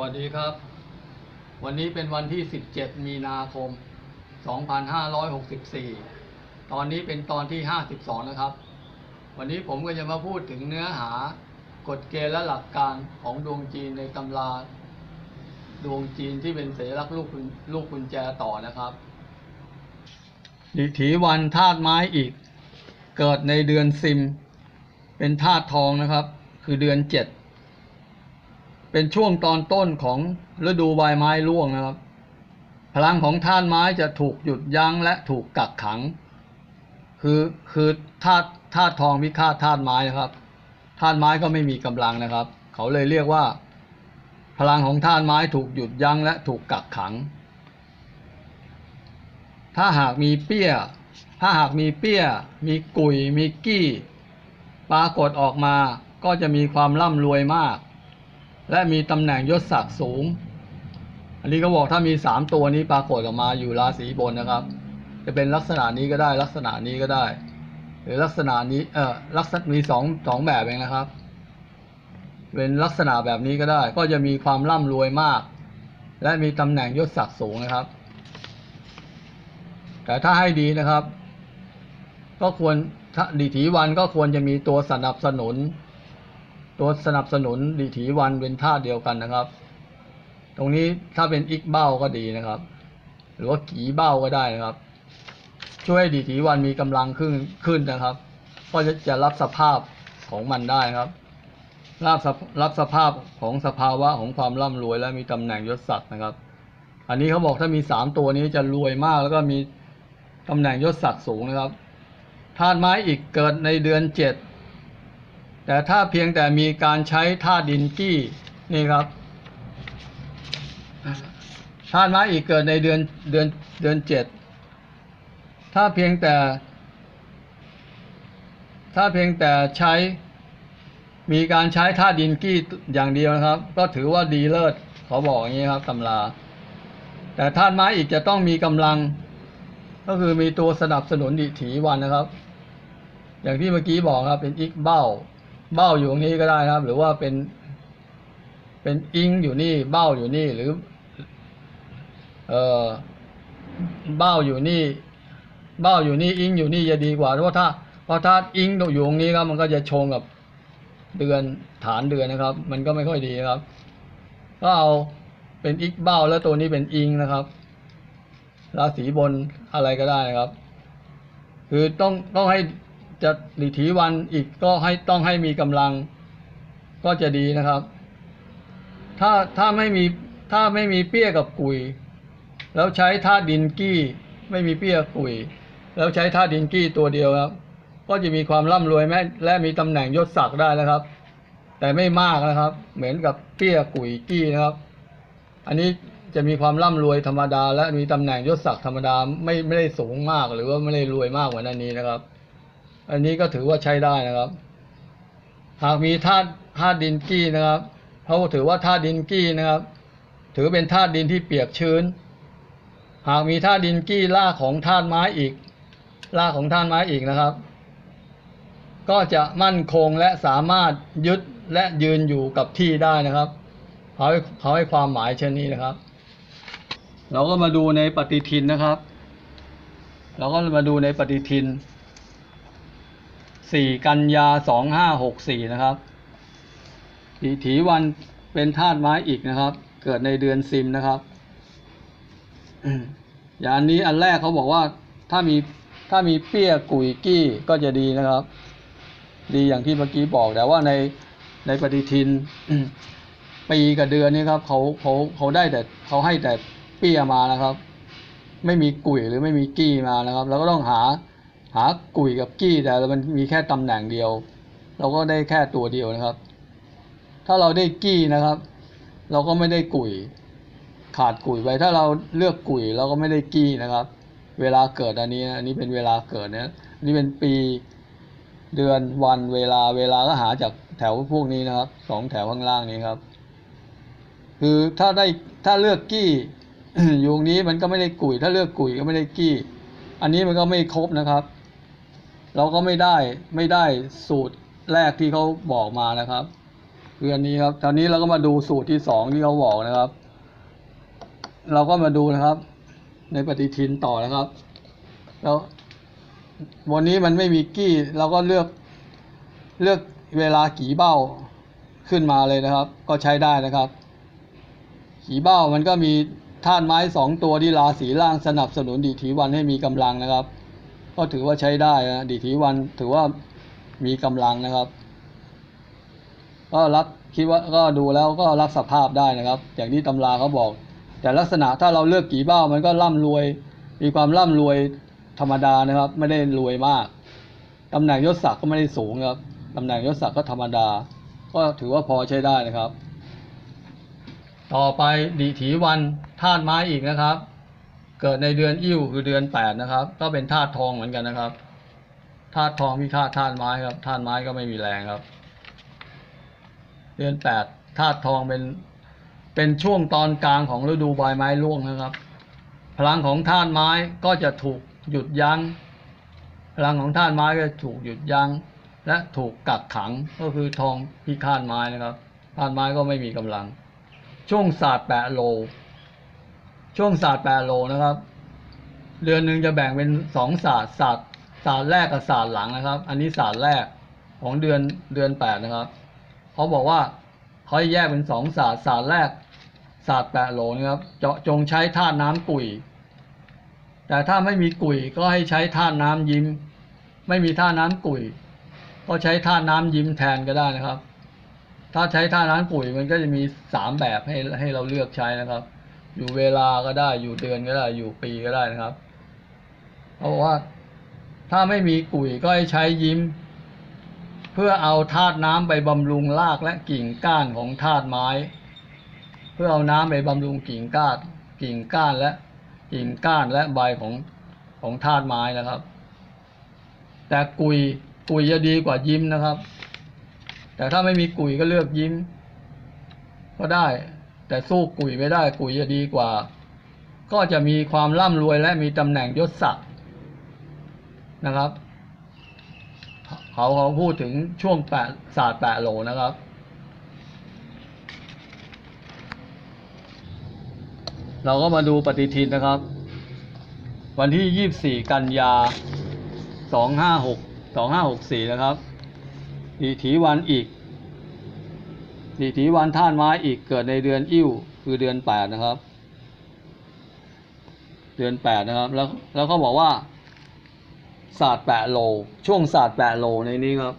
วัสดีครับ วันนี้เป็นวันที่ 17 มีนาคม 2564 ตอนนี้เป็นตอนที่ 52 นะครับ วันนี้ผมก็จะมาพูดถึงเนื้อหากฎเกณฑ์และหลักการของดวงจีนในตำรา ดวงจีนที่เป็นเสลักลูกกุญลูกกุญแจต่อนะครับดิถีวันธาตุไม้อีก เกิดในเดือนซิม เป็นธาตุทองนะครับ คือเดือนเจ็ด เป็นช่วงตอนต้นของฤดูใบไม้ร่วงนะครับ พลังของธาตุไม้จะถูกหยุดยั้งและถูกกักขัง คือคือธาตุธาตุทองพิฆาตธาตุไม้นะครับธาตุไม้ก็ไม่มีกำลังนะครับ เขาเลยเรียกว่า พลังของธาตุไม้ถูกหยุดยั้งและถูกกักขัง ถ้าหากมีเปี้ย ถ้าหากมีเปี้ย มีกุยมีกี้ ปรากฏออกมาก็จะมีความร่ำรวยมาก และมีตำแหน่งยศศักดิ์สูง อันนี้ก็บอกถ้ามีสามตัวนี้ปรากฏออกมาอยู่ราศีบนนะครับ จะเป็นลักษณะนี้ก็ได้ลักษณะนี้ก็ได้ หรือลักษณะนี้เออลักษณะมีสองสองแบบเองนะครับ เป็นลักษณะแบบนี้ก็ได้ ก็จะมีความร่ำรวยมาก และมีตำแหน่งยศศักดิ์สูงนะครับ แต่ถ้าให้ดีนะครับ ก็ควรถ้าดีถีวันก็ควรจะมีตัวสนับสนุน ตัวสนับสนุนดีถีวันเป็นท่าเดียวกันนะครับ ตรงนี้ถ้าเป็นอิกเบ้าก็ดีนะครับ หรือว่ากีเบ้าก็ได้นะครับ ช่วยดีถีวันมีกำลังขึ้นขึ้นนะครับ ก็จะจะรับสภาพของมันได้ครับรับสภรับสภาพของสภาวะของความร่ำรวยและมีตำแหน่งยศศักดิ์นะครับ อันนี้เขาบอกถ้ามีสามตัวนี้จะรวยมากแล้วก็มีตำแหน่งยศศักดิ์สูงนะครับธาตุไม้อีกเกิดในเดือนเจ็ด แต่ถ้าเพียงแต่มีการใช้ธาตุดินกี้นี่ครับธาตุไม้อีกเกิดในเดือนเดือนเดือนเจ็ดถ้าเพียงแต่ ถ้าเพียงแต่ใช้มีการใช้ธาตุดินกี้อย่างเดียวนะครับ ก็ถือว่าดีเลิศขาบอกอย่างนี้ครับตำรา แต่ธาตุไม้อีกจะต้องมีกำลัง ก็คือมีตัวสนับสนุนดิถีวันนะครับ อย่างที่เมื่อกี้บอกครับเป็นอิกเบ้า เบ้าอยู่ตรงนี้ก็ได้นะครับ หรือว่าเป็น เป็นอิงอยู่นี่ เบ้าอยู่นี่หรือ เออเบ้าอยู่นี่ เบ้าอยู่นี่อิงอยู่นี่จะดีกว่าเพราะถ้าเพราะถ้าอิงอยู่ตรงนี้ครับ มันก็จะชงกับเดือนฐานเดือนนะครับ มันก็ไม่ค่อยดีครับ ก็เอาเป็นอิกเบ้าแล้วตัวนี้เป็นอิงนะครับราศีบนอะไรก็ได้นะครับ คือต้องต้องให้ จะหลีถีวันอีกก็ให้ต้องให้มีกำลังก็จะดีนะครับ ถ้าถ้าไม่มีถ้าไม่มีเปี้ยกับกุย แล้วใช้ท่าตุดินกี้ไม่มีเปี้ยกุย แล้วใช้ท่าตุดินกี้ตัวเดียวครับ ก็จะมีความร่ำรวยแม้และมีตำแหน่งยศศักดิ์ได้นะครับ แต่ไม่มากนะครับ เหมือนกับเปี้ยกุยกี้นะครับ อันนี้จะมีความร่ำรวยธรรมดา และมีตำแหน่งยศศักดิ์ธรรมดาไม่ไม่ได้สูงมาก หรือว่าไม่ได้รวยมากเหมือนอันนี้นะครับ อันนี้ก็ถือว่าใช้ได้นะครับ หากมีธาตุธาตุดินกี้นะครับเขาถือว่าธาตุดินกี้นะครับ ถือเป็นธาตุดินที่เปียกชื้น หากมีธาตุดินกี้รากของธาตุไม้อีกรากของธาตุไม้อีกนะครับ ก็จะมั่นคงและสามารถยึดและยืนอยู่กับที่ได้นะครับเขาให้เขาให้ความหมายเช่นนี้นะครับ เราก็มาดูในปฏิทินนะครับ เราก็มาดูในปฏิทิน สี่กันยาสองห้าหกสี่นะครับถีถีวันเป็นธาตุไม้อีกนะครับ เกิดในเดือนซิมนะครับอย่างนนี้อันแรกเขาบอกว่าถ้ามีถ้ามีเปี้ยกุยกี้ก็จะดีนะครับ ดีอย่างที่เมื่อกี้บอกแต่ว่าในในปฏิทินปีกับเดือนนี่ครับเขาเขาเขาได้แต่เขาให้แต่เปี้ยมานะครับ ไม่มีกุยหรือไม่มีกี้มานะครับเราก็ต้องหา หากุยกับกี้แต่มันมีแค่ตำแหน่งเดียว เราก็ได้แค่ตัวเดียวนะครับ ถ้าเราได้กี้นะครับ เราก็ไม่ได้กุย ขาดกุยไปถ้าเราเลือกกุยเราก็ไม่ได้กี้นะครับ เวลาเกิดอันนี้อันนี้เป็นเวลาเกิดนะอันนี้เป็นปีเดือนวันเวลาเวลาก็หาจากแถวพวกนี้นะครับสองแถวข้างล่างนี้ครับ คือถ้าได้ถ้าเลือกกี้อยู่ตรงนี้มันก็ไม่ได้กุย ถ้าเลือกกุยก็ไม่ได้กี้ อันนี้มันก็ไม่ครบนะครับ เราก็ไม่ได้ไม่ได้สูตรแรกที่เขาบอกมานะครับคืออันนี้ครับตอนนี้เราก็มาดูสูตรที่สองที่เขาบอกนะครับ เราก็มาดูนะครับ ในปฏิทินต่อนะครับ แล้ววันนี้มันไม่มีกี้ เราก็เลือกเลือกเวลากี่เบ้าขึ้นมาเลยนะครับ ก็ใช้ได้นะครับขี่เบ้ามันก็มีธาตุไม้สองตัวที่ราศีล่างสนับสนุนดีถีวันให้มีกำลังนะครับ ก็ถือว่าใช้ได้นะดีถีวันถือว่ามีกำลังนะครับ ก็รับคิดว่าก็ดูแล้วก็รับสภาพได้นะครับ อย่างที่ตำราเขาบอก แต่ลักษณะถ้าเราเลือกกี่เบ้ามันก็ร่ำรวย มีความร่ำรวยธรรมดานะครับ ไม่ได้รวยมากตำแหน่งยศศักดิ์ก็ไม่ได้สูงครับตำแหน่งยศศักดิ์ก็ธรรมดา ก็ถือว่าพอใช้ได้นะครับ ต่อไปดีถีวันธาตุไม้อีกนะครับ เกิดในเดือนอิ่วคือเดือนแปดนะครับ ก็เป็นธาตุทองเหมือนกันนะครับธาตุทองพิฆาตธาตุไม้ครับธาตุไม้ก็ไม่มีแรงครับ เดือนแปดธาตุทองเป็นเป็นช่วงตอนกลางของฤดูใบไม้ร่วงนะครับ พลังของธาตุไม้ก็จะถูกหยุดยัง้ง พลังของธาตุไม้ก็จะถูกหยุดยัง้ง และถูกกักขังก็คือทองพิฆาตไม้นะครับธาตุไม้ก็ไม่มีกำลัง ช่วงศาสตร์แปะโล ช่วงศาสตร์แปะโลนะครับ เดือนหนึ่งจะแบ่งเป็นสองศาสตร์ศาสตร์ศาสตร์แรกกับศาสตร์หลังนะครับ อันนี้ศาสตร์แรกของเดือนเดือนแปดนะครับเขาบอกว่าเขาให้แยกเป็นสองศาสตร์ศาสตร์แรกศาสตร์แปะโลนะครับ เจาะจงใช้ธาตุน้ำกุยแต่ถ้าไม่มีกุยก็ให้ใช้ธาตุน้ำยิ้ม ไม่มีธาตุน้ำกุยก็ใช้ธาตุน้ำยิ้มแทนก็ได้นะครับ ถ้าใช้ท่าน้ำปุ๋ยมันก็จะมีสามแบบให้ให้เราเลือกใช้นะครับ อยู่เวลาก็ได้ อยู่เดือนก็ได้ อยู่ปีก็ได้นะครับเขาบอกว่า ถ้าไม่มีกุยก็ให้ใช้ยิ้ม เพื่อเอาธาตุน้ำไปบำรุงรากและกิ่งก้านของธาตุไม้ เพื่อเอาน้ำไปบำรุงกิ่งก้านกิ่งก้านและกิ่งก้านและใบของของธาตุไม้นะครับ แต่กุยกุยจะดีกว่ายิ้มนะครับ แต่ถ้าไม่มีกุยก็เลือกยิ้ม ก็ได้ แต่สู้กุยไม่ได้กุยจะดีกว่า ก็จะมีความร่ำรวยและมีตำแหน่งยศศักดิ์นะครับเขาเขาพูดถึงช่วงแปดศาสตร์แปดโลนะครับ เราก็มาดูปฏิทินนะครับ วันที่ยี่บสี่กันยาสองห้าหกสองห้าหกสี่นะครับดีถีวันอีก ดีถีวันท่านไม้อีกเกิดในเดือนอิ่วคือเดือนแปดนะครับ เดือนแปดนะครับ แล้วแล้วเขาบอกว่าศาสตร์แปะโล ช่วงศาสตร์แปะโลในนี้ครับ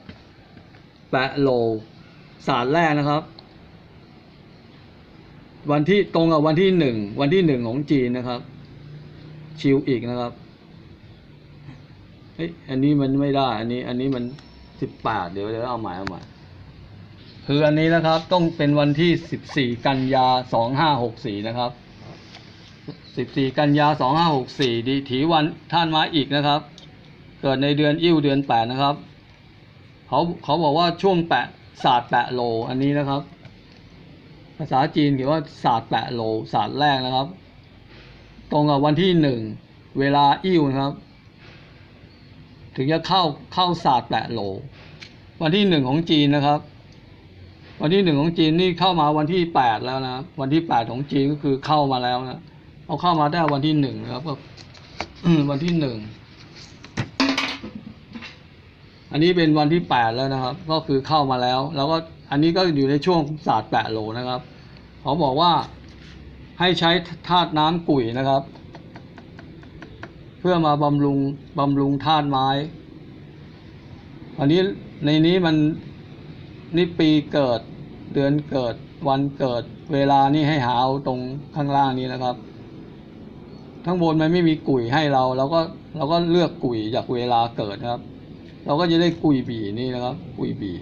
แปะโลศาสตร์แรกนะครับ วันที่ตรงกับวันที่หนึ่งวันที่หนึ่งของจีนนะครับ ชิวอีกนะครับเฮ้ยอันนี้มันไม่ได้ อันนี้ อันนี้มันสิบแปดเดี๋ยวเดี๋ยวเอาใหม่เอาใหม่ คืออันนี้นะครับต้องเป็นวันที่สิบสี่กันยาสองห้าหกสี่นะครับสิบสี่กันยาสองห้าหกสี่ดีถีวันท่านมาอีกนะครับ เกิดในเดือนอิ่วเดือนแปดนะครับ เขาเขาบอกว่าช่วงแปะศาสตร์แปะโล อันนี้นะครับ ภาษาจีนเขียนว่าศาสตร์แปะโลศาสตร์แรกนะครับ ตรงกับวันที่หนึ่งเวลาอิ่วนะครับ ถึงจะเข้าเข้าศาสตร์แปะโล วันที่หนึ่งของจีนนะครับ วันที่หนึ่งของจีนนี่เข้ามาวันที่แปดแล้วนะวันที่แปดของจีนก็คือเข้ามาแล้วนะเอาเข้ามาได้วันที่หนึ่งนะครับก็วันที่หนึ่งอันนี้เป็นวันที่แปดแล้วนะครับ ก็คือเข้ามาแล้ว แล้วก็อันนี้ก็อยู่ในช่วงศาสตร์แปะโลนะครับเขาบอกว่าให้ใช้ธาตุน้ำกุ๋ยนะครับ เพื่อมาบำรุงบำรุงธาตุไม้ อันนี้ในนี้มัน นี่ปีเกิดเดือนเกิดวันเกิด เวลานี่ให้หาเอาตรงข้างล่างนี้นะครับทั้งบนมันไม่มีกุ๋ยให้เราเราก็เราก็เลือกกุ๋ยจากเวลาเกิดนะครับ เราก็จะได้กุ๋ยบีนี่นะครับ กุ๋ยบี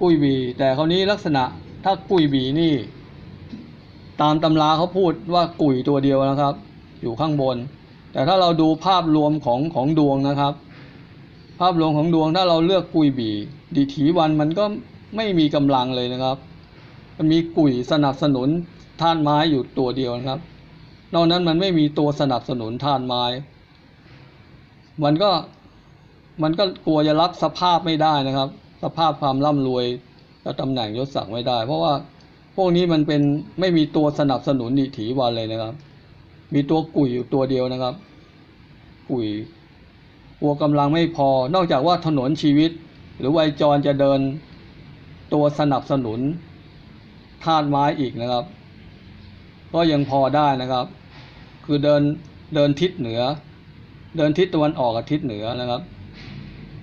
กุ๋ยบี แต่คราวนี้ลักษณะถ้ากุ๋ยบีนี่ ตามตำราเขาพูดว่ากุ๋ยตัวเดียวนะครับ อยู่ข้างบน แต่ถ้าเราดูภาพรวมของของดวงนะครับ ภาพรวมของดวงถ้าเราเลือกกุยบี ดีถีวันมันก็ไม่มีกำลังเลยนะครับ มันมีกุยสนับสนุนท่านไม้อยู่ตัวเดียวนะครับ นอกนั้นมันไม่มีตัวสนับสนุนท่านไม้ มันก็มันก็กลัวจะรับสภาพไม่ได้นะครับ สภาพความร่ำรวยสก็ตำแหน่งยศศักดิ์ไม่ได้ เพราะว่าพวกนี้มันเป็นไม่มีตัวสนับสนุนดิถีวันเลยนะครับ มีตัวกุยอยู่ตัวเดียวนะครับ กุยกลัวกำลังไม่พอ นอกจากว่าถนนชีวิต หรือวัยจรจะเดินตัวสนับสนุนธาตุไม้อีกนะครับ ก็ยังพอได้นะครับ คือเดินเดินทิศเหนือ เดินทิศตะวันออกกับทิศเหนือนะครับ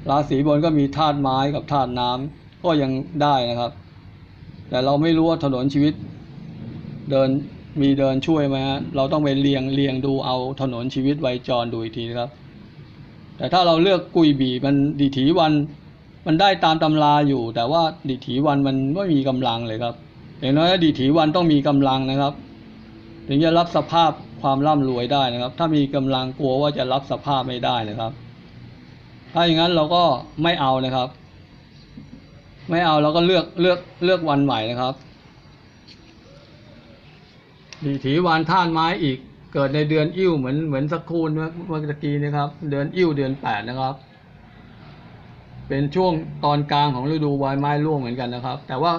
ราศีบนก็มีธาตุไม้กับธาตุน้ำก็ยังได้นะครับ แต่เราไม่รู้ว่าถนนชีวิต เดินมีเดินช่วยไหมฮะเราต้องไปเรียงเรียงดูเอาถนนชีวิตไวยจรดูอีกทีนะครับ แต่ถ้าเราเลือกกุยบีมันดิถีวัน มันได้ตามตำราอยู่ แต่ว่าดิถีวันมันไม่มีกำลังเลยครับอย่างน้อยดิถีวันต้องมีกำลังนะครับ ถึงจะรับสภาพความร่ำรวยได้นะครับ ถ้ามีกำลังกลัวว่าจะรับสภาพไม่ได้นะครับ ถ้าอย่างนั้นเราก็ไม่เอานะครับ ไม่เอาเราก็เลือกเลือกเลือกวันใหม่นะครับดีถีวันท่านไม้อีกเกิดในเดือนอิ่วเหมือนเหมือนสักคูนเมื่อเมื่อตะกี้นะครับ เดือนอิ่วเดือนแปดนะครับ เป็นช่วงตอนกลางของฤดูใบไม้ร่วงเหมือนกันนะครับ แต่ว่า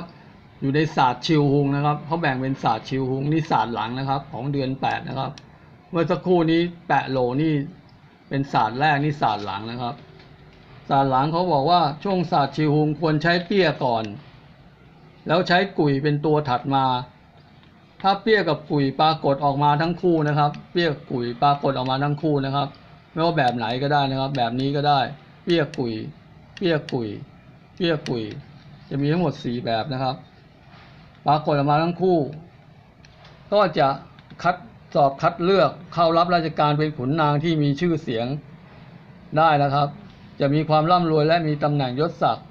อยู่ในศาสตร์ชิวฮุงนะครับเขาแบ่งเป็นศาสตร์ชิวฮุงนี่ศาสตร์หลังนะครับ ของเดือนแปดนะครับ เมื่อสักครู่นี้แปะโหลนี่เป็นศาสตร์แรกนี่ศาสตร์หลังนะครับ ศาสตร์หลังเขาบอกว่าช่วงศาสตร์ชิวฮุงควรใช้เปี้ยก่อน แล้วใช้กุยเป็นตัวถัดมา ถ้าเปี้ยกับกุยปรากฏออกมาทั้งคู่นะครับ เปี้ยกกุยปรากฏออกมาทั้งคู่นะครับ ไม่ว่าแบบไหนก็ได้นะครับ แบบนี้ก็ได้ เปี้ยกุย เปี้ยกุยเปี้ยกุย จะมีทั้งหมดสี่แบบนะครับ ปรากฏออกมาทั้งคู่ ก็จะคัดสอบคัดเลือกเข้ารับราชการเป็นขุนนางที่มีชื่อเสียงได้นะครับ จะมีความร่ำรวยและมีตำแหน่งยศศักดิ์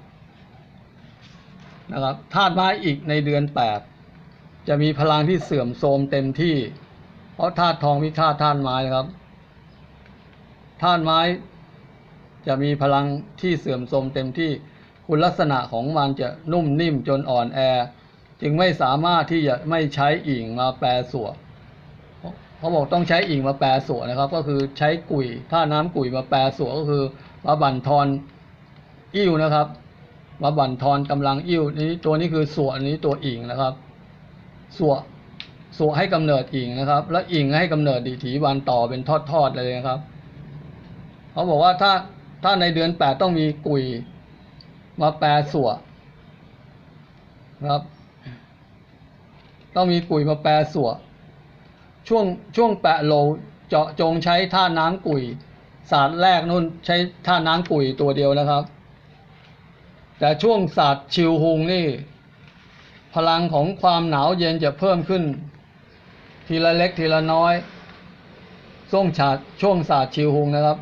นะครับธาตุไม้อีกในเดือนแปดจะมีพลังที่เสื่อมโทรมเต็มที่ เพราะธาตุทองพิฆาตธาตุไม้นะครับธาตุไม้ จะมีพลังที่เสื่อมโทรมเต็มที่คุณลักษณะของมันจะนุ่มนิ่มจนอ่อนแอ จึงไม่สามารถที่จะไม่ใช้อิ่งมาแปรส่วนเขาบอกต้องใช้อิ่งมาแปรส่วนนะครับ ก็คือใช้กุยถ้าน้ำกุยมาแปรส่วนก็คือมาบั่นทอนอิ่วนะครับมาบั่นทอนกำลังอิ่วนี้ตัวนี้คือส่วนนี้ตัวอิ่งนะครับ ส่วนส่วนให้กำเนิดอิ่งนะครับ แล้วอิ่งให้กำเนิดดีถีวันต่อเป็นทอดๆเลยนะครับ เขาบอกว่าถ้า ถ้าในเดือนแปดต้องมีกุยมาแปรส่วนะครับ ต้องมีกุยมาแปรส่วช่วงช่วงแปะโลเจาะจงใช้ท่าน้ำกุยศาสตร์แรกนู่นใช้ท่าน้ำกุยตัวเดียวนะครับ แต่ช่วงศาสตร์ชิวฮุงนี่ พลังของความหนาวเย็นจะเพิ่มขึ้น ทีละเล็กทีละน้อยช่วงฉาดช่วงศาสตร์ชิวฮุงนะครับ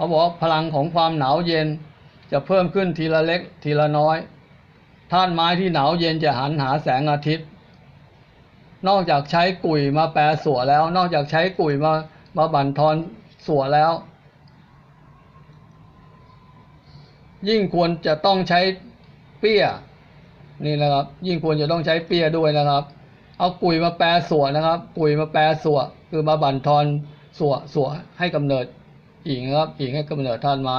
เขาบอกพลังของความหนาวเย็นจะเพิ่มขึ้นทีละเล็กทีละน้อยท่านไม้ที่หนาวเย็นจะหันหาแสงอาทิตย์ นอกจากใช้กุยมาแปรสัวแล้ว นอกจากใช้กุยมามาบั่นทอนสัวแล้ว ยิ่งควรจะต้องใช้เปี้ยนี่นะครับ ยิ่งควรจะต้องใช้เปี้ยด้วยนะครับ เอากุยมาแปรสัวนะครับ กุยมาแปรสัวคือมาบั่นทอนสัวสัวให้กำเนิด อิงครับอิงให้กำเนิดท่านไม้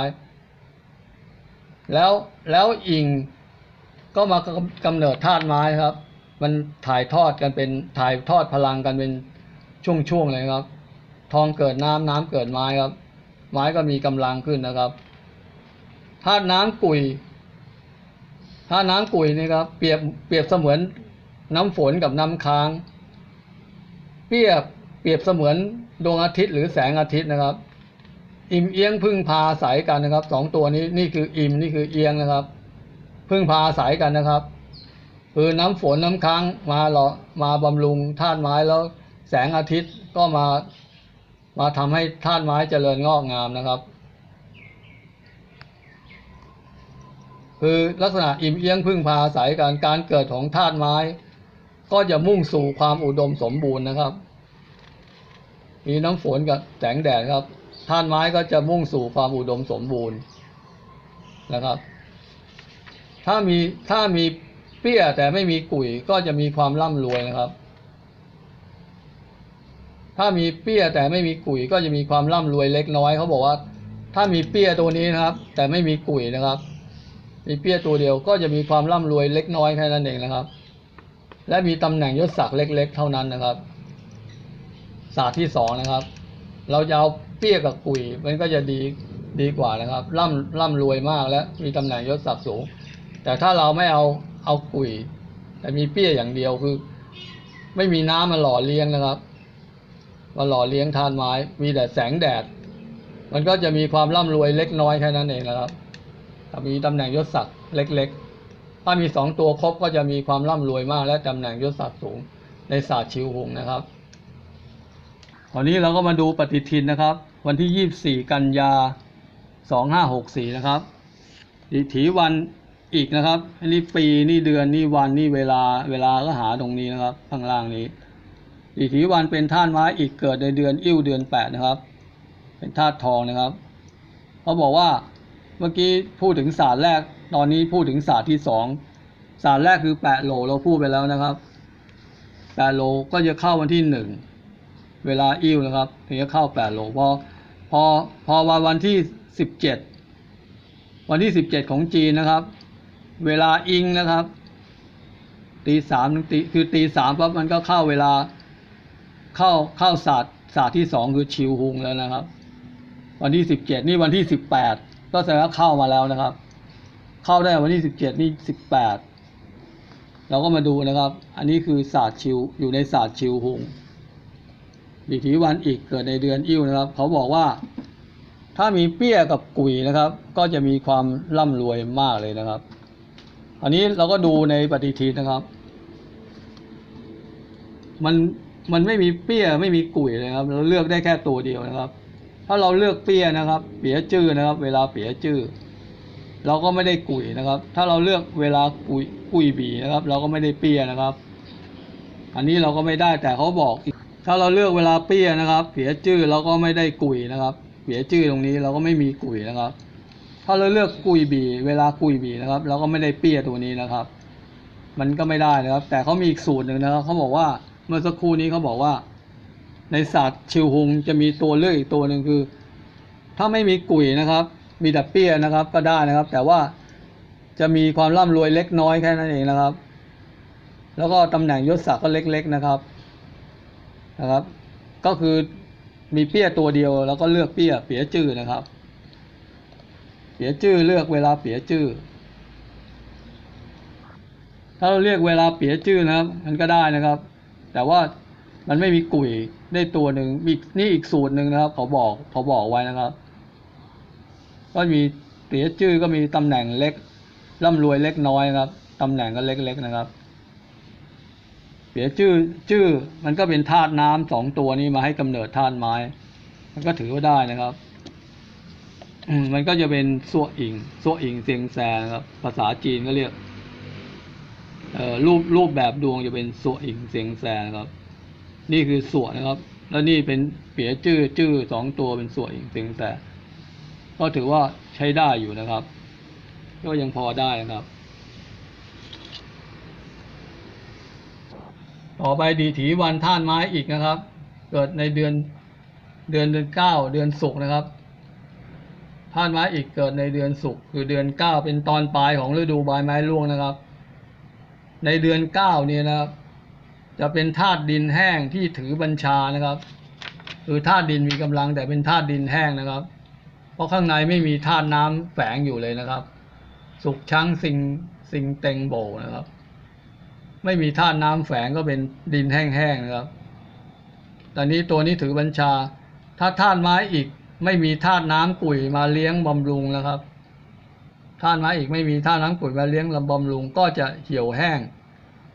แล้วแล้วอิงก็มากำเนิดธาตุไม้ครับ มันถ่ายทอดกันเป็นถ่ายทอดพลังกันเป็นช่วงๆเลยครับ ทองเกิดน้ำน้ำเกิดไม้ครับ ไม้ก็มีกำลังขึ้นนะครับธาตุน้ำกุยธาตุน้ำกุยนี่ครับ เปรียบเปรียบเสมือนน้ำฝนกับน้ำค้าง เปรียบเปรียบเสมือนดวงอาทิตย์หรือแสงอาทิตย์นะครับ อิ่มเอียงพึ่งพาอาศัยกันนะครับสองตัวนี้นี่คืออิ่มนี่คือเอียงนะครับ พึ่งพาอาศัยกันนะครับคือน้ำฝนน้ำค้างมาหล่อมาบำรุงธาตุไม้แล้วแสงอาทิตย์ก็มามาทำให้ธาตุไม้เจริญงอกงามนะครับ คือลักษณะอิ่มเอียงพึ่งพาอาศัยกันการเกิดของธาตุไม้ ก็จะมุ่งสู่ความอุดมสมบูรณ์นะครับ มีน้ำฝนกับแสงแดดครับ ธาตุไม้ก็จะมุ่งสู่ความอุดมสมบูรณ์นะครับ ถ้ามีถ้ามีเปี้ยแต่ไม่มีกุ๋ยก็จะมีความร่ำรวยนะครับ ถ้ามีเปี้ยแต่ไม่มีกุ๋ยก็จะมีความร่ำรวยเล็กน้อยเขาบอกว่า ถ้ามีเปี้ยตัวนี้นะครับ แต่ไม่มีกุ๋ยนะครับ มีเปี้ยตัวเดียวก็จะมีความร่ำรวยเล็กน้อยแค่นั้นเองนะครับ และมีตำแหน่งยศศักดิ์เล็ก ๆ เท่านั้นนะครับ ศาสตร์ที่สองนะครับ เราจะเอาเปี้ยกับกุยมันก็จะดีดีกว่านะครับร่ำร่ำรวยมากและมีตำแหน่งยศศักดิ์สูง แต่ถ้าเราไม่เอาเอากุยแต่มีเปี้ยอย่างเดียวคือ ไม่มีน้ำมาหล่อเลี้ยงนะครับมาหล่อเลี้ยงทานไม้ มีแต่แสงแดด มันก็จะมีความร่ำรวยเล็กน้อยแค่นั้นเองนะครับแต่มีตำแหน่งยศศักดิ์เล็ก ๆ ถ้ามีสองตัวครบก็จะมีความร่ำรวยมากและตำแหน่งยศศักดิ์สูงในศาสตร์ชิวหงนะครับ ตอนนี้เราก็มาดูปฏิทินนะครับ วันที่ 24 กันยา 2564 นะครับดิถีวันอีกนะครับ อันนี้ปีนี่เดือนนี่วันนี่เวลาเวลาก็หาตรงนี้นะครับ ข้างล่างนี้ดิถีวันเป็นธาตุไม้อีกเกิดในเดือนอิ่วเดือนแปดนะครับ เป็นธาตุทองนะครับเขาบอกว่าเมื่อกี้พูดถึงศาสตร์แรก ตอนนี้พูดถึงศาสตร์ที่สองศาสตร์แรกคือแปดโหลเราพูดไปแล้วนะครับแปดโหลก็จะเข้าวันที่หนึ่ง เวลาอิ่วนะครับถึงจะเข้าแปดโลพอพอพอวันวันที่สิบเจ็ดวันที่สิบเจ็ดของจีนนะครับ เวลาอิงนะครับตีสามตีคือตีสามปั๊บมันก็เข้าเวลาเข้าเข้าศาสตร์ศาสตร์ที่สองคือชิวฮุงแล้วนะครับ วันที่สิบเจ็ดนี่วันที่สิบแปดก็แสดงว่าเข้ามาแล้วนะครับ เข้าได้วันที่สิบเจ็ดนี่สิบแปดเราก็มาดูนะครับ อันนี้คือศาสตร์ชิวอยู่ในศาสตร์ชิวฮุง ดิถีวันอีกเกิดในเดือนอิ่วนะครับ เขาบอกว่า ถ้ามีเปี้ยกับกุยนะครับ ก็จะมีความร่ำรวยมากเลยนะครับ อันนี้เราก็ดูในปฏิทินนะครับ มันมันไม่มีเปี้ยไม่มีกุยเลยครับ เราเลือกได้แค่ตัวเดียวนะครับ ถ้าเราเลือกเปี้ยนะครับ เปียจื้อนะครับ เวลาเปียจื้อเราก็ไม่ได้กุยนะครับ ถ้าเราเลือกเวลากุยกุยบีนะครับ เราก็ไม่ได้เปี้ยนะครับ อันนี้เราก็ไม่ได้แต่เขาบอกอีก ถ้าเราเลือกเวลาเปี้ยนะครับเปียจื้อเราก็ไม่ได้กุยนะครับเปียจื้อตรงนี้เราก็ไม่มีกุยนะครับ ถ้าเราเลือกกุยบีเวลากุยบีนะครับ เราก็ไม่ได้เปี้ยตัวนี้นะครับ มันก็ไม่ได้นะครับ แต่เขามีอีกสูตรหนึ่งนะครับเขาบอกว่าเมื่อสักครู่นี้เขาบอกว่า ในศาสตร์ชิวฮงจะมีตัวเลือกอีกตัวหนึ่งคือ ถ้าไม่มีกุยนะครับ มีแต่เปี้ยนะครับ ก็ได้นะครับ แต่ว่าจะมีความร่ำรวยเล็กน้อยแค่นั้นเองนะครับ แล้วก็ตำแหน่งยศศักดิ์ก็เล็ก ๆ นะครับ นะครับ ก็คือมีเปี้ยตัวเดียวแล้วก็เลือกเปี้ยเปียจื้อนะครับ เปียจื้อเลือกเวลาเปียจื้อถ้าเราเรียกเวลาเปียจื้อนะครับ มันก็ได้นะครับ แต่ว่ามันไม่มีกุยได้ตัวหนึ่งมีนี่อีกสูตรหนึ่งนะครับเขาบอกเขาบอกไว้นะครับ ก็มีเปียจื้อก็มีตำแหน่งเล็กร่ำรวยเล็กน้อยนะครับตำแหน่งก็เล็กๆนะครับ เปียจื้อจื้อมันก็เป็นธาตุน้ำสองตัวนี้มาให้กำเนิดธาตุไม้ มันก็ถือว่าได้นะครับมันก็จะเป็นซัวอิงซัวอิงเซียงแซนะครับภาษาจีนก็เรียกรูปรูปแบบดวงจะเป็นสัวอิงเสียงแซนะครับ นี่คือสัวนะครับ แล้วนี่เป็นเปียจื้อจื้อสองตัวเป็นสัวอิงเสียงแซก็ถือว่าใช้ได้อยู่นะครับ ก็ยังพอได้นะครับ ต่อไปดีถีวันท่านไม้อีกนะครับ เกิดในเดือนเดือนเดือนเก้าเดือนศุกร์นะครับ ท่านไม้อีกเกิดในเดือนศุกร์คือเดือนเก้าเป็นตอนปลายของฤดูใบไม้ร่วงนะครับ ในเดือนเก้าเนี่ยนะครับ จะเป็นธาตุดินแห้งที่ถือบัญชานะครับ คือธาตุดินมีกำลังแต่เป็นธาตุดินแห้งนะครับ เพราะข้างในไม่มีธาตุน้ำแฝงอยู่เลยนะครับ สุกช้างสิงสิงเต็งโบนะครับ ไม่มีธาตุน้ำแฝงก็เป็นดินแห้งๆนะครับ ตอนนี้ตัวนี้ถือบัญชา ถ้าธาตุไม้อีกไม่มีธาตุน้ำกุ่ยมาเลี้ยงบำรุงนะครับ ธาตุไม้อีกไม่มีธาตุน้ำกุ่ยมาเลี้ยงลำบำรุงก็จะเหี่ยวแห้ง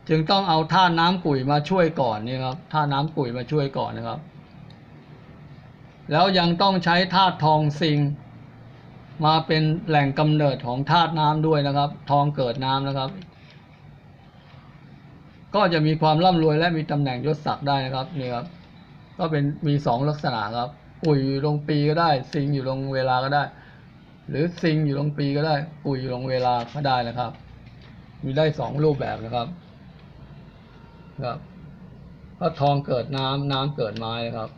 จึงต้องเอาธาตุน้ำกุ่ยมาช่วยก่อนนี่ครับธาตุน้ำกุ่ยมาช่วยก่อนนะครับ แล้วยังต้องใช้ธาตุทองซิงมาเป็นแหล่งกำเนิดของธาตุน้ำด้วยนะครับ ทองเกิดน้ำนะครับ ก็จะมีความร่ำรวยและมีตำแหน่งยศศักดิ์ได้นะครับนี่ครับ ก็เป็นมีสองลักษณะครับ ปุ๋ยอยู่ลงปีก็ได้ ซิงอยู่ลงเวลาก็ได้ หรือซิงอยู่ลงปีก็ได้ ปุ๋ยอยู่ลงเวลาก็ได้นะครับ มีได้สองรูปแบบนะครับครับเพราทองเกิดน้ำน้ำเกิดไม้นะครับ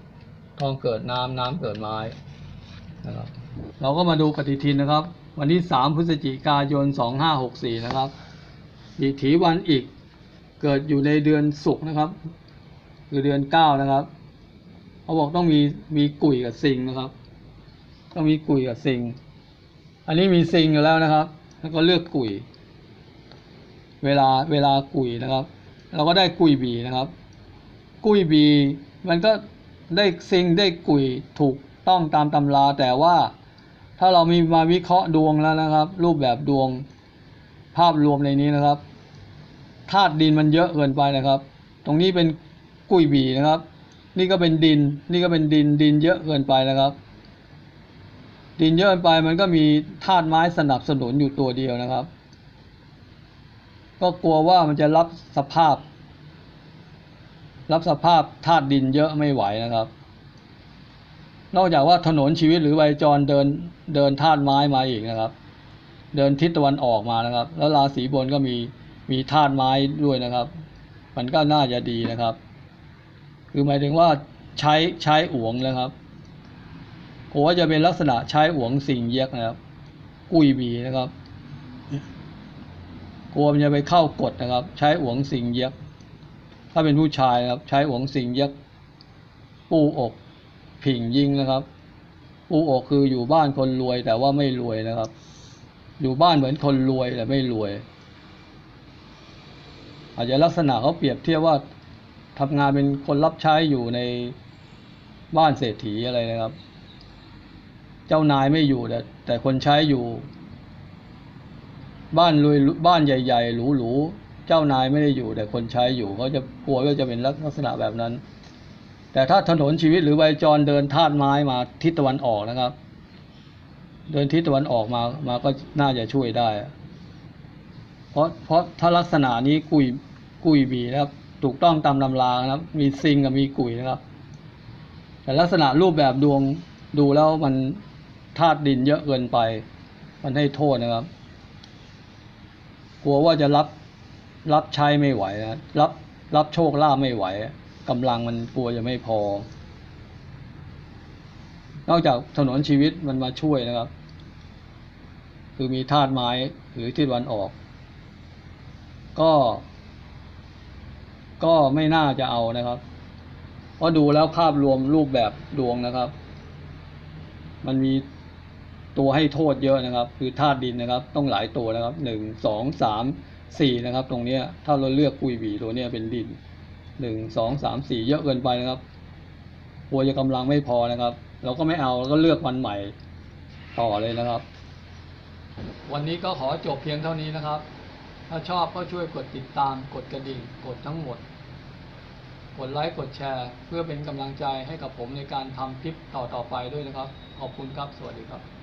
ทองเกิดน้ำน้ำเกิดไม้นะครับ เราก็มาดูปฏิทินนะครับ วันที่สามพฤศจิกายนสองห้าหกสี่นะครับอีถีวันอีก เกิดอยู่ในเดือนศุกร์นะครับ คือเดือนเก้านะครับเขาบอกต้องมีมีกุยกับซิงนะครับ ต้องมีกุยกับซิง อันนี้มีซิงอยู่แล้วนะครับ แล้วก็เลือกกุย เวลาเวลากุยนะครับ เราก็ได้กุยบีนะครับ กุยบี มันก็ได้ซิงได้กุยถูกต้องตามตำราแต่ว่าถ้าเรามีมาวิเคราะห์ดวงแล้วนะครับ รูปแบบดวงภาพรวมในนี้นะครับ ธาตุดินมันเยอะเกินไปนะครับ ตรงนี้เป็นกุยบีนะครับ นี่ก็เป็นดิน นี่ก็เป็นดิน ดินเยอะเกินไปนะครับ ดินเยอะเกินไปมันก็มีธาตุไม้สนับสนุนอยู่ตัวเดียวนะครับ ก็กลัวว่ามันจะรับสภาพ รับสภาพธาตุดินเยอะไม่ไหวนะครับ นอกจากว่าถนนชีวิตหรือไวยจรเดินเดินธาตุไม้มาอีกนะครับ เดินทิศตะวันออกมานะครับ แล้วราศีบนก็มี มีธาตุไม้ด้วยนะครับ มันก็น่าจะดีนะครับ คือหมายถึงว่าใช้ใช้อวงนะครับกลัวว่าจะเป็นลักษณะใช้อวงสิ่งเย็กนะครับ กุยบีนะครับกลัวมันจะไปเข้ากฎนะครับ ใช้อวงสิงเย็บถ้าเป็นผู้ชายนะครับ ใช้อวงสิงเย็บปูอกผิงยิงนะครับปูอกคืออยู่บ้านคนรวยแต่ว่าไม่รวยนะครับ อยู่บ้านเหมือนคนรวยแต่ไม่รวย อาจจะลักษณะเขาเปรียบเทียบว่าทำงานเป็นคนรับใช้อยู่ในบ้านเศรษฐีอะไรนะครับ เจ้านายไม่อยู่แต่แต่คนใช้อยู่ บ้านรวยบ้านใหญ่ ๆ หรูๆ เจ้านายไม่ได้อยู่ แต่คนใช้อยู่เขาจะกลัวว่าจะเป็นลักษณะแบบนั้น แต่ถ้าถนนชีวิตหรือใบจรเดินธาตุไม้มาทิศตะวันออกนะครับ เดินทิศตะวันออกมามาก็น่าจะช่วยได้ เพราะเพราะถ้าลักษณะนี้กุย กุยบีนะครับ ถูกต้องตามตำรานะครับ มีซิงกับมีกุยนะครับ แต่ลักษณะรูปแบบดวงดูแล้วมันธาตุดินเยอะเกินไป มันให้โทษนะครับ กลัวว่าจะรับรับใช้ไม่ไหวนะรับรับโชคลาภไม่ไหวกำลังมันกลัวจะไม่พอ นอกจากถนนชีวิตมันมาช่วยนะครับ คือมีธาตุไม้หรือทิศวันออก ก็ ก็ไม่น่าจะเอานะครับ เพราะดูแล้วภาพรวมรูปแบบดวงนะครับ มันมีตัวให้โทษเยอะนะครับ คือธาตุดินนะครับ ต้องหลายตัวนะครับหนึ่งสองสามสี่นะครับ ตรงเนี้ยถ้าเราเลือกกุยบีตัวเนี้ยเป็นดินหนึ่งสองสามสี่เยอะเกินไปนะครับกลัวจะกำลังไม่พอนะครับ เราก็ไม่เอาเราก็เลือกวันใหม่ต่อเลยนะครับ วันนี้ก็ขอจบเพียงเท่านี้นะครับ ถ้าชอบก็ช่วยกดติดตามกดกระดิ่งกดทั้งหมด กดไลค์กดแชร์ เพื่อเป็นกำลังใจให้กับผมในการทำคลิปต่อๆไปด้วยนะครับ ขอบคุณครับ สวัสดีครับ